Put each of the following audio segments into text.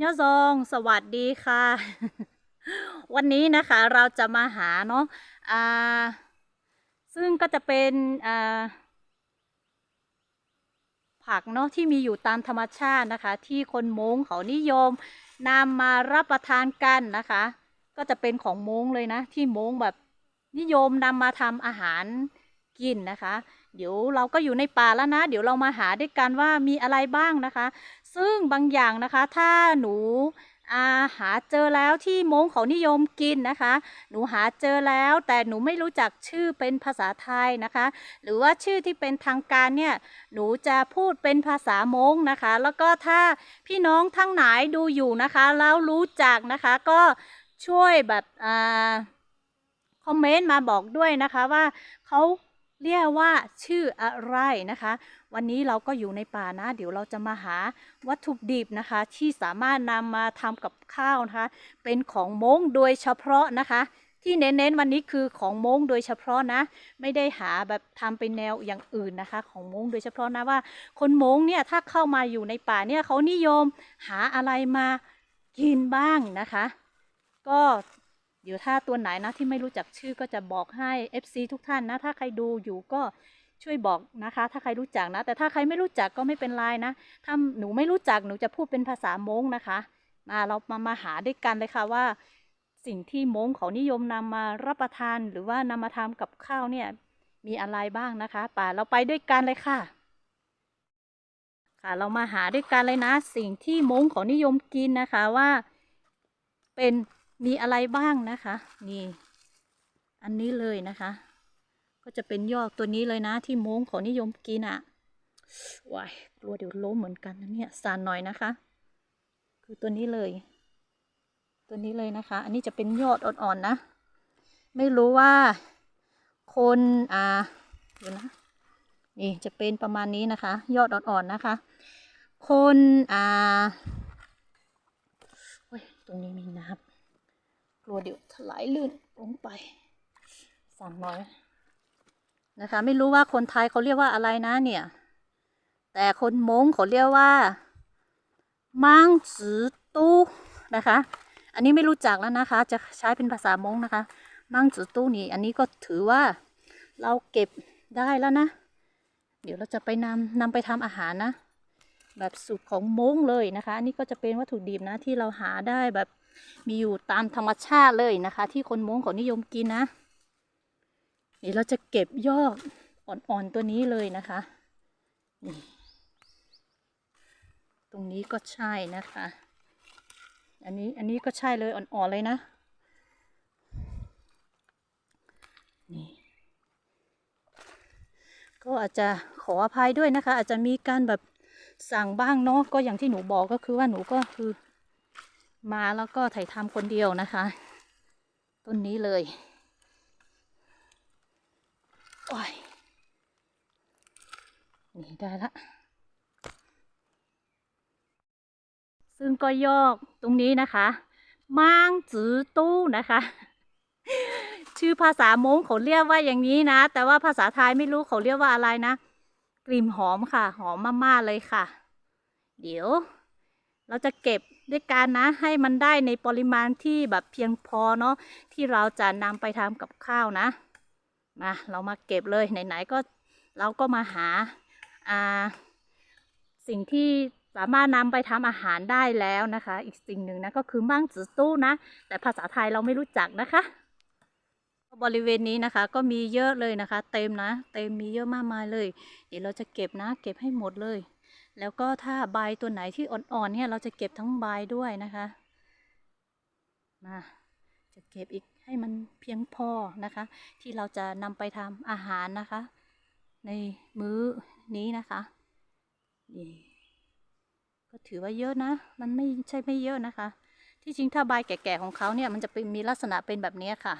ยอซองสวัสดีค่ะ วันนี้นะคะเราจะมาหาเนาะอ่าซึ่งก็จะเป็นอ่าผักเนาะที่มีอยู่ตามธรรมชาตินะคะ ที่คนมงเขานิยมนำมารับประทานกันนะคะ ก็จะเป็นของมงเลยนะ ที่มงแบบนิยมนำมาทำอาหารกินนะคะ เดี๋ยวเราก็อยู่ในป่าแล้วนะ เดี๋ยวเรามาหาด้วยกันว่ามีอะไรบ้างนะคะ ซึ่งบางอย่างนะคะถ้าหนูอาหาเจอแล้วที่มงเขานิยมกินนะคะ หนูหาเจอแล้วแต่หนูไม่รู้จักชื่อเป็นภาษาไทยนะคะ หรือว่าชื่อที่เป็นทางการเนี่ยหนูจะพูดเป็นภาษามงนะคะ แล้วก็ถ้าพี่น้องทั้งหลายดูอยู่นะคะ แล้วรู้จักนะคะก็ช่วยแบบอ่าคอมเมนต์มาบอกด้วยนะคะว่าเขา เรียกว่าชื่ออะไรนะคะ วันนี้เราก็อยู่ในป่านะ เดี๋ยวเราจะมาหาวัตถุดิบนะคะ ที่สามารถนำมาทำกับข้าวนะคะ เป็นของม้งโดยเฉพาะนะคะ ที่เน้นๆวันนี้คือของม้งโดยเฉพาะนะ ไม่ได้หาแบบทำเป็นแนวอย่างอื่นนะคะ ของม้งโดยเฉพาะนะว่า คนม้งเนี่ยถ้าเข้ามาอยู่ในป่าเนี่ยเขานิยมหาอะไรมากินบ้างนะคะ ก็ เดี๋ยวถ้าตัวไหนนะที่ไม่รู้จักชื่อก็จะบอกให้ FC ทุกท่านนะ ถ้าใครดูอยู่ก็ช่วยบอกนะคะ ถ้าใครรู้จักนะ แต่ถ้าใครไม่รู้จักก็ไม่เป็นไรนะ ถ้าหนูไม่รู้จักหนูจะพูดเป็นภาษามงนะคะมาเรามามาหาด้วยกันเลยค่ะว่า สิ่งที่มงเขานิยมนำมารับประทาน หรือว่านำมาทำกับข้าวเนี่ยมีอะไรบ้างนะคะป่าเราไปด้วยกันเลยค่ะ ค่ะ เรามาหาด้วยกันเลยนะ สิ่งที่มงเขานิยมกินนะคะว่า เป็น มีอะไรบ้างนะคะ นี่ อันนี้เลยนะคะ ก็จะเป็นยอดตัวนี้เลยนะ ที่ม้งเขานิยมกินอะ่ะว้ายกลัวเดี๋ยวล้มเหมือนกันนะเนี่ยสานหน่อยนะคะ คือตัวนี้เลย ตัวนี้เลยนะคะ อันนี้จะเป็นยอดอ่อนๆนะ ไม่รู้ว่า คนอ่าเดี๋ยวนะนี่จะเป็นประมาณนี้นะคะ ยอดอ่อนๆนะคะ คนอ่าเฮ้ยตรงนี้มีน้ำ กลัวเดี๋ยวถลายลื่นลงไป สั่งหน่อยนะคะ ไม่รู้ว่าคนไทยเขาเรียกว่าอะไรนะเนี่ย แต่คนมงเขาเรียกว่า มังจือตู้นะคะ อันนี้ไม่รู้จักแล้วนะคะ จะใช้เป็นภาษามงนะคะ มังจือตู้นี่ อันนี้ก็ถือว่าเราเก็บได้แล้วนะ เดี๋ยวเราจะไปนำนำไปทำอาหารนะ แบบสูตรของมงเลยนะคะ อันนี้ก็จะเป็นวัตถุดิบนะที่เราหาได้แบบ มีอยู่ตามธรรมชาติเลยนะคะ ที่คนม้งเขานิยมกินนะเดี๋ยวเราจะเก็บยอดอ่อนๆตัวนี้เลยนะคะนี่ตรงนี้ก็ใช่นะคะ อันนี้อันนี้ก็ใช่เลยอ่อนๆเลยนะนี่ก็อาจจะขออภัยด้วยนะคะ อาจจะมีการแบบสั่งบ้างเนาะก็อย่างที่หนูบอกก็คือว่าหนูก็คือ มาแล้วก็ถ่ายทำคนเดียวนะคะ ต้นนี้เลยโอ้ยนี่ได้ละ ซึ่งก็ยอกตรงนี้นะคะมังจือตู้นะคะ ชื่อภาษามงเขาเรียกว่าอย่างนี้นะ แต่ว่าภาษาไทยไม่รู้เขาเรียกว่าอะไรนะ กลิ่นหอมค่ะ หอมมากๆเลยค่ะ เดี๋ยว เราจะเก็บ ด้วยกันนะให้มันได้ในปริมาณที่แบบเพียงพอเนาะที่เราจะนำไปทำกับข้าวนะมาเรามาเก็บเลยไหนๆก็เราก็มาหาอ่าสิ่งที่สามารถนำไปทำอาหารได้แล้วนะคะ อีกสิ่งหนึ่งนะก็คือมั่งจือตู้นะ แต่ภาษาไทยเราไม่รู้จักนะคะ บริเวณนี้นะคะก็มีเยอะเลยนะคะ เต็มนะ เต็มมีเยอะมากมายเลย เดี๋ยวเราจะเก็บนะ เก็บให้หมดเลย แล้วก็ถ้าใบตัวไหนที่อ่อนๆเนี่ยเราจะเก็บทั้งใบด้วยนะคะมาจะเก็บอีกให้มันเพียงพอนะคะ ที่เราจะนำไปทำอาหารนะคะ ในมื้อนี้นะคะนี่ก็ถือว่าเยอะนะ มันไม่ใช่ไม่เยอะนะคะ ที่จริงถ้าใบแก่ๆของเขาเนี่ยมันจะเป็นมีลักษณะเป็นแบบนี้ค่ะ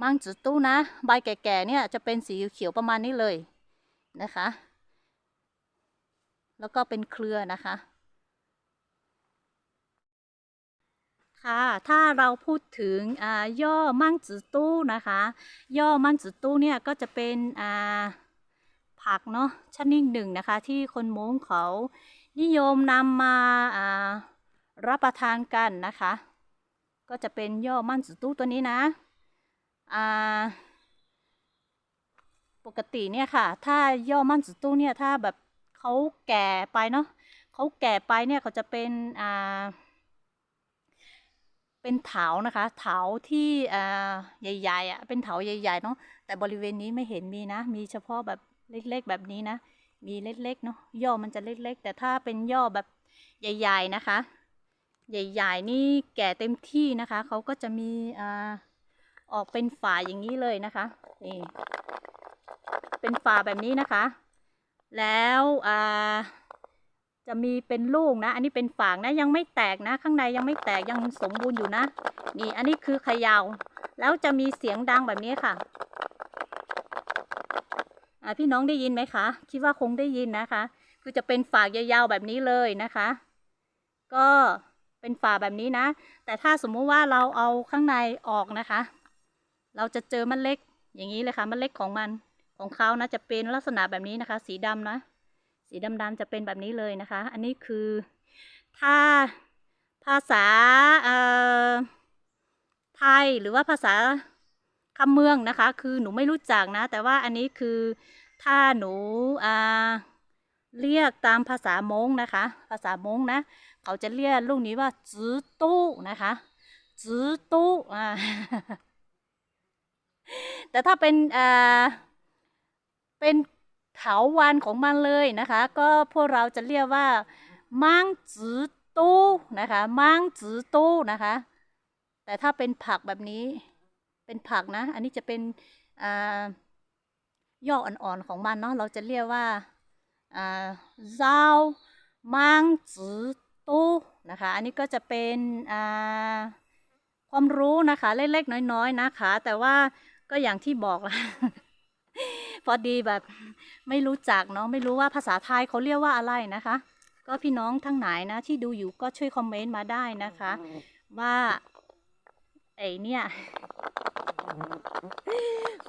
มังจือตู้นะ ใบแก่ๆเนี่ยจะเป็นสีเขียวประมาณนี้เลยนะคะ แล้วก็เป็นเครือนะคะ ค่ะ ถ้าเราพูดถึงอ่าย่อมั่งจือตู้นะคะ ย่อมั่งจือตู้เนี่ยก็จะเป็นอ่าผักเนาะชนิดหนึ่งนะคะ ที่คนม้งเขานิยมนำมาอ่ารับประทานกันนะคะ ก็จะเป็นย่อมั่นสุตู้ตัวนี้นะอ่าปกติเนี่ยค่ะ ถ้าย่อมั่นสุตู้เนี่ย ถ้าแบบ เขาแก่ไปเนาะเขาแก่ไปเนี่ยเขาจะเป็นอ่าเป็นเถานะคะเถาที่อ่าใหญ่ๆอะเป็นเถาใหญ่ๆเนาะแต่บริเวณนี้ไม่เห็นมีนะ มีเฉพาะแบบเล็กๆแบบนี้นะ มีเล็กๆเนาะย่อมันจะเล็กๆ แต่ถ้าเป็นย่อแบบใหญ่ๆนะคะ ใหญ่ๆนี่แก่เต็มที่นะคะเขาก็จะมีอ่าออกเป็นฝาอย่างนี้เลยนะคะนี่เป็นฝาแบบนี้นะคะ แล้วอ่าจะมีเป็นลูกนะ อันนี้เป็นฝางนะยังไม่แตกนะ ข้างในยังไม่แตกยังสมบูรณ์อยู่นะ นี่อันนี้คือเขยาวแล้วจะมีเสียงดังแบบนี้ค่ะพี่น้องได้ยินไหมคะ คิดว่าคงได้ยินนะคะ คือจะเป็นฝากยาวๆแบบนี้เลยนะคะ ก็เป็นฝาแบบนี้นะ แต่ถ้าสมมุติว่าเราเอาข้างในออกนะคะ เราจะเจอมันเล็กอย่างนี้เลยค่ะมันเล็กของมัน ของเขานะจะเป็นลักษณะแบบนี้นะคะ สีดำนะ สีดำๆจะเป็นแบบนี้เลยนะคะ อันนี้คือถ้าภาษาไทยหรือว่าภาษาคำเมืองนะคะ คือหนูไม่รู้จักนะ แต่ว่าอันนี้คือถ้าหนูเรียกตามภาษามงนะคะ ภาษามงนะ เขาจะเรียกลูกนี้ว่าจื้อตู้นะคะจื้อตู้แต่ถ้าเป็นอ่า เป็นเถาวันของมันเลยนะคะ ก็พวกเราจะเรียกว่ามังจื้อตู้นะคะมังจื้อตู้นะคะ แต่ถ้าเป็นผักแบบนี้เป็นผักนะ อันนี้จะเป็นอ่ย่ออ่อนๆของมันเนาะเราจะเรียกว่าเจ้ามังจื้อตู้นะคะ อันนี้ก็จะเป็นความรู้นะคะ เล็กๆน้อย ๆ นะคะ แต่ว่าก็อย่างที่บอกละ พอดีแบบไม่รู้จักเนาะไม่รู้ว่าภาษาไทยเขาเรียกว่าอะไรนะคะ ก็พี่น้องทั้งไหลายนะ ที่ดูอยู่ก็ช่วยคอมเมนต์มาได้นะคะ ว่าไอเนี่ย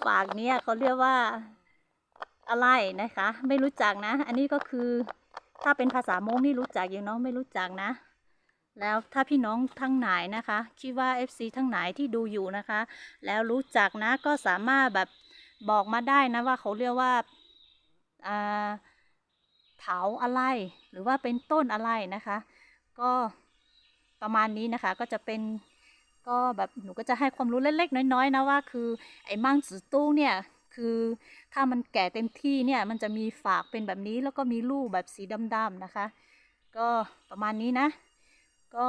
ฝากเนี่ยเขาเรียกว่าอะไรนะคะ ไม่รู้จักนะ อันนี้ก็คือถ้าเป็นภาษามงนี่รู้จักอยู่เนาะไม่รู้จักนะ แล้วถ้าพี่น้องทั้งไหลายนะคะ คิดว่า FC ทั้งไหลายที่ดูอยู่นะคะ แล้วรู้จักนะก็สามารถแบบ บอกมาได้นะว่าเขาเรียกว่าอ่าเถาอะไร หรือว่าเป็นต้นอะไรนะคะ ก็ประมาณนี้นะคะก็จะเป็นก็แบบหนูก็จะให้ความรู้เล็กๆน้อยๆนะว่าคือไอ้มั่งจือตู้เนี่ยคือถ้ามันแก่เต็มที่เนี่ยมันจะมีฝากเป็นแบบนี้แล้วก็มีลูกแบบสีดำๆนะคะ ก็ประมาณนี้นะ ก็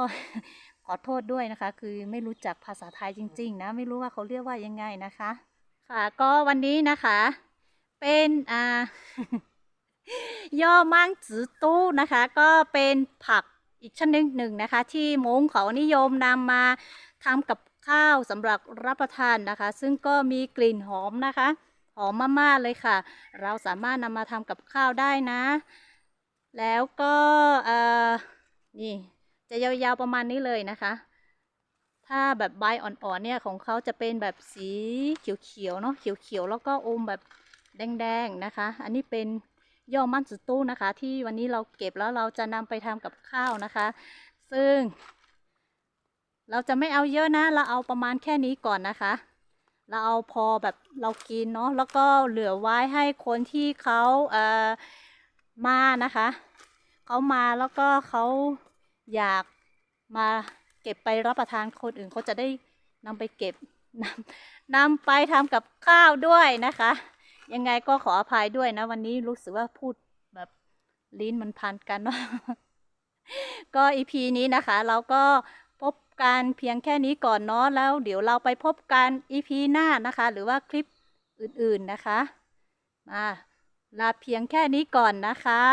ขอโทษด้วยนะคะ คือไม่รู้จักภาษาไทยจริง ๆ นะ ไม่รู้ว่าเขาเรียกว่ายังไงนะคะ ค่ะ ก็วันนี้นะคะ เป็นอ่าย่อมังจือตู้นะคะ ก็เป็นผักอีกชนิดหนึ่งนะคะ ที่มงเขานิยมนำมาทำกับข้าวสำหรับรับประทานนะคะ ซึ่งก็มีกลิ่นหอมนะคะ หอมมากๆเลยค่ะ เราสามารถนำมาทำกับข้าวได้นะ แล้วก็เอ่อนี่จะยาวๆประมาณนี้เลยนะคะ ถ้าแบบใบอ่อนๆเนี่ยของเขาจะเป็นแบบสีเขียวๆเนาะเขียวๆแล้วก็อมแบบแดงๆนะคะ อันนี้เป็นย่อมั่นสุดตู้นะคะ ที่วันนี้เราเก็บแล้วเราจะนำไปทำกับข้าวนะคะ ซึ่ง เราจะไม่เอาเยอะนะ เราเอาประมาณแค่นี้ก่อนนะคะ เราเอาพอแบบเรากินเนาะแล้วก็เหลือไว้ให้คนที่เขาเอ่อมานะคะเขามาแล้วก็เขาอยากมา เก็บไปรับประทานคนอื่นเขาจะได้นำไปเก็บนำนำไปทำกับข้าวด้วยนะคะ ยังไงก็ขออภัยด้วยนะ วันนี้รู้สึกว่าพูดแบบลิ้นมันพันกันเนาะก็อีพีนี้นะคะ เราก็พบกันเพียงแค่นี้ก่อนเนาะแล้ว เดี๋ยวเราไปพบกันอีพีหน้านะคะ หรือว่าคลิปอื่นๆนะคะมาลาเพียงแค่นี้ก่อนนะคะ